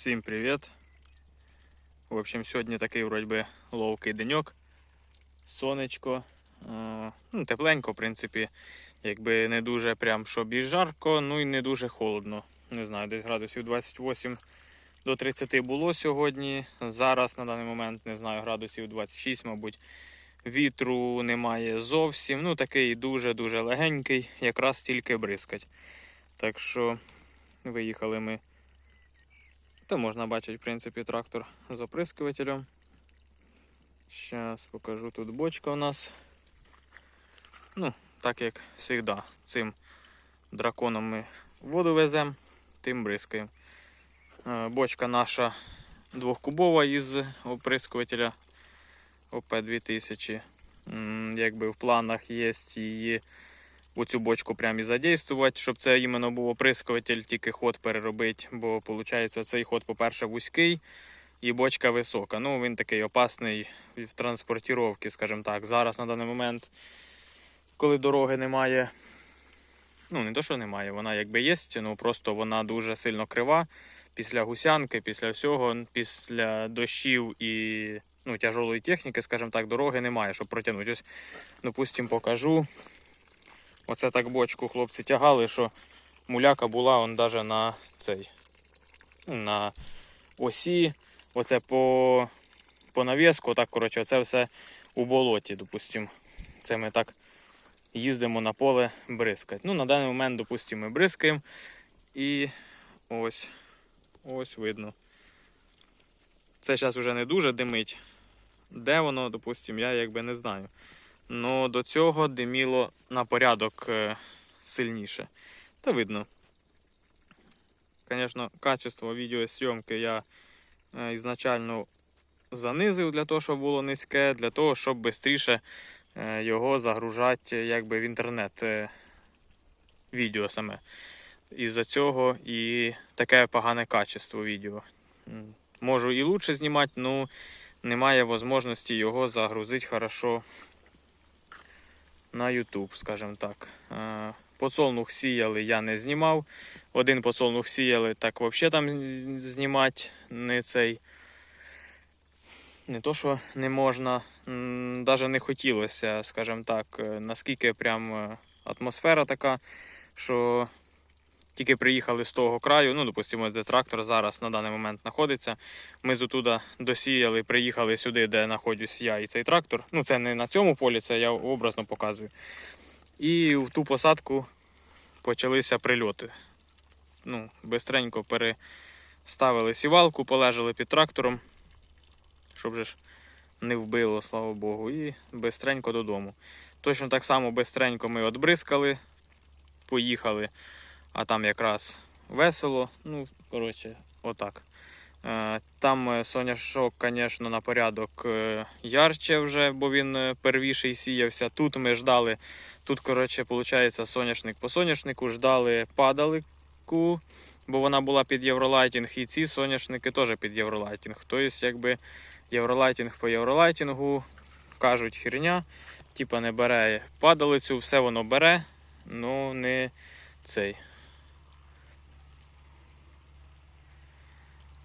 Всім привіт. В общем, сьогодні такий вроді би ловкий деньок. Сонечко. Е, Ну, тепленько, в принципі. Якби не дуже прям щоб і жарко, ну і не дуже холодно. Не знаю, десь градусів 28 до 30 було сьогодні. Зараз на даний момент не знаю, градусів 26, мабуть. Вітру немає зовсім. Ну, такий дуже-дуже легенький, якраз тільки бризкать. Так що виїхали ми та можна бачити, в принципі, трактор з оприскувателем. Зараз покажу тут бочка у нас. Ну, так як завжди, цим драконом ми воду веземо, тим бризкаємо. Е, Бочка наша двохкубова із оприскувателя ОП-2000. Якби в планах є її оцю бочку прямо і задействувати, щоб це іменно був оприскуватель, тільки ход переробити, бо виходить цей ход, по-перше, вузький і бочка висока. Ну, він такий опасний в транспортіровці, скажімо так. Зараз на даний момент, коли дороги немає, ну не то, що немає, вона якби є, ну просто вона дуже сильно крива. Після гусянки, після всього, після дощів і ну, тяжолої техніки, скажімо так, дороги немає, щоб протягнути. Ось, допустимо, покажу. Оце так бочку хлопці тягали, що муляка була он даже на цей ну, на осі. Оце по, по навіску, так, коротше, це все у болоті, допустимо. Це ми так їздимо на поле бризкати. Ну, на даний момент, допустимо, ми бризкаємо. І ось, ось видно. Це зараз вже не дуже димить. Де воно, допустимо, я якби не знаю. Ну, до цього диміло на порядок е, сильніше. Та видно. Звісно, качество відеосйомки я е, ізначально занизив для того, щоб було низьке, для того, щоб швидше його загружати якби, в інтернет е, відео саме. Із-за цього і таке погане качество відео. Можу і лучше знімати, але немає можливості його загрузити хорошо на YouTube, скажімо так. Поцолнух сіяли, я не знімав. Один подсолнух сіяли, так взагалі там знімати не цей. Не то, що не можна, навіть не хотілося, скажімо так, е, наскільки прям е, атмосфера така, що тільки приїхали з того краю, ну, допустимо, де трактор зараз на даний момент знаходиться. Ми з отуда досіяли, приїхали сюди, де знаходжусь я і цей трактор. Ну, це не на цьому полі, це я образно показую. І в ту посадку почалися прильоти. Ну, бистренько переставили сівалку, полежали під трактором, щоб же ж не вбило, слава Богу, і бистренько додому. Точно так само бистренько ми отбризкали, поїхали а там якраз весело. Ну, коротше, отак. Е, Там е, соняшок, звісно, на порядок е, ярче вже, бо він первіший сіявся. Тут ми ждали, тут, коротше, виходить, соняшник по соняшнику, ждали падалику, бо вона була під євролайтінг, і ці соняшники теж під євролайтінг. Тобто, якби євролайтінг по євролайтінгу кажуть херня, типа не бере падалицю, все воно бере, ну не цей.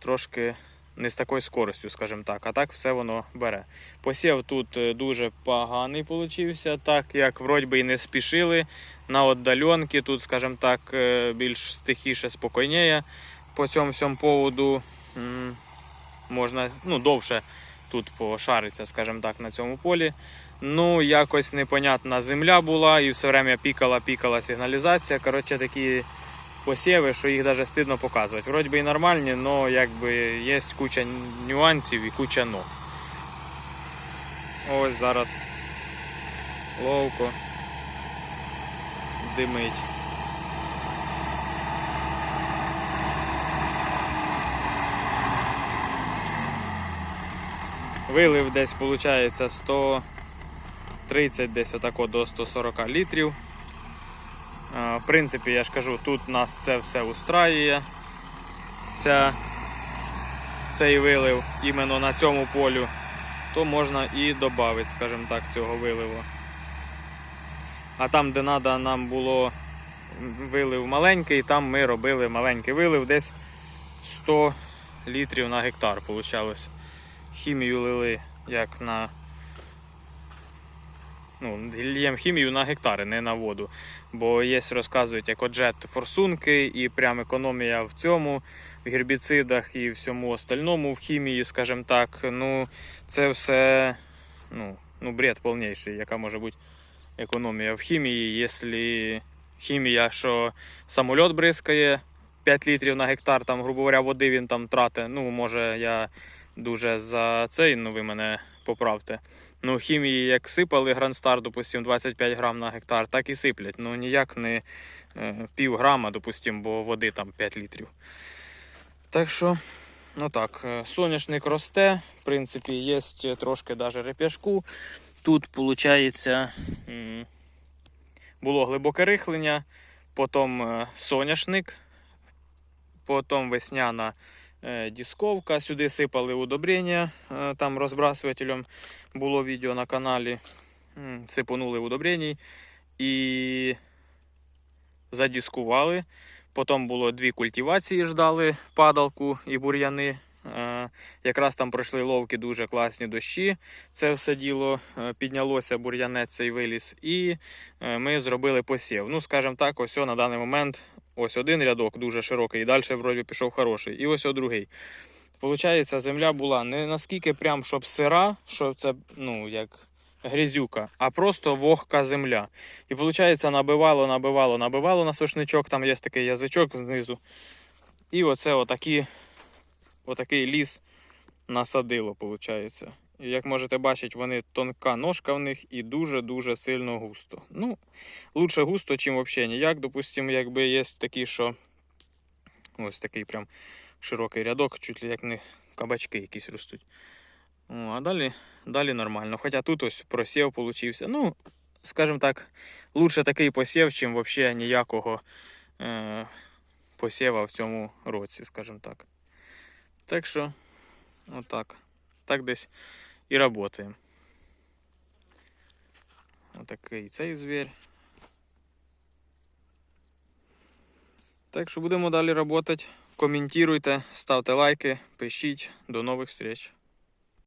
Трошки не з такою скоростю, скажімо так, а так все воно бере. Посів тут е, дуже поганий получився, так як вроді би і не спішили на віддаленки, тут, скажімо так, е, більш тихіше, спокійніше. По цьому всьому поводу можна ну, довше тут пошариться, скажімо так, на цьому полі. Ну, якось непонятна земля була і все время пікала-пікала сигналізація. Коротше, такі посіви, що їх навіть стидно показувати. Вроді би і нормальні, але якби є куча нюансів і куча но. Ось зараз ловко димить. Вилив десь виходить 130 десь отако до 140 літрів. В принципі, я ж кажу, тут нас це все устраює. Ця, цей вилив іменно на цьому полю, то можна і додати, скажімо так, цього виливу. А там, де треба, нам було вилив маленький, там ми робили маленький вилив, десь 100 літрів на гектар получалось. Хімію лили як на. Ну, льємо хімію на гектари, не на воду. Бо є, розказують, як оджет форсунки і прям економія в цьому, в гербіцидах і всьому остальному в хімії, скажімо так. Ну, це все ну, ну, бред повніший, яка може бути економія в хімії, якщо хімія, що самольот бризкає 5 літрів на гектар, там, грубо говоря, води він там тратить. Ну, може, я дуже за цей, ну ви мене поправте. Ну, хімії, як сипали Грандстар, допустим, 25 грам на гектар, так і сиплять. Ну ніяк не е, пів грама, допустим, бо води там 5 літрів. Так що, ну так, е, соняшник росте, в принципі, є трошки даже реп'яшку. Тут, виходить, було глибоке рихлення, потім е, соняшник, потім весняна е, дісковка. Сюди сипали удобрення, е, там розбрасувателем було відео на каналі. Сипонули удобрень і задіскували. Потім було дві культивації, ждали падалку і бур'яни. Е, Якраз там пройшли ловки дуже класні дощі. Це все діло піднялося, бур'янець цей виліз, і ми зробили посів. Ну, скажімо так, ось на даний момент ось один рядок дуже широкий, і далі вроді пішов хороший. І ось другий. Получається, земля була не наскільки прям, щоб сира, що це ну, як грязюка, а просто вогка земля. І виходить, набивало, набивало, набивало на сушничок, там є такий язичок знизу. І оце отакі, отакий ліс насадило, виходить. Як можете бачити, вони тонка ножка в них і дуже-дуже сильно густо. Ну, лучше густо, чим взагалі ніяк. Допустимо, якби є такі, що ось такий прям широкий рядок, чуть ли як не кабачки якісь ростуть. О, а далі, далі нормально. Хоча тут ось просів получився. Ну, скажімо так, лучше такий посів, чим взагалі ніякого е, посіва в цьому році, скажімо так. Так що, отак. Так десь і працюємо. Отакий цей звір. Так що будемо далі працювати. Коментуйте, ставте лайки, пишіть. До нових зустріч.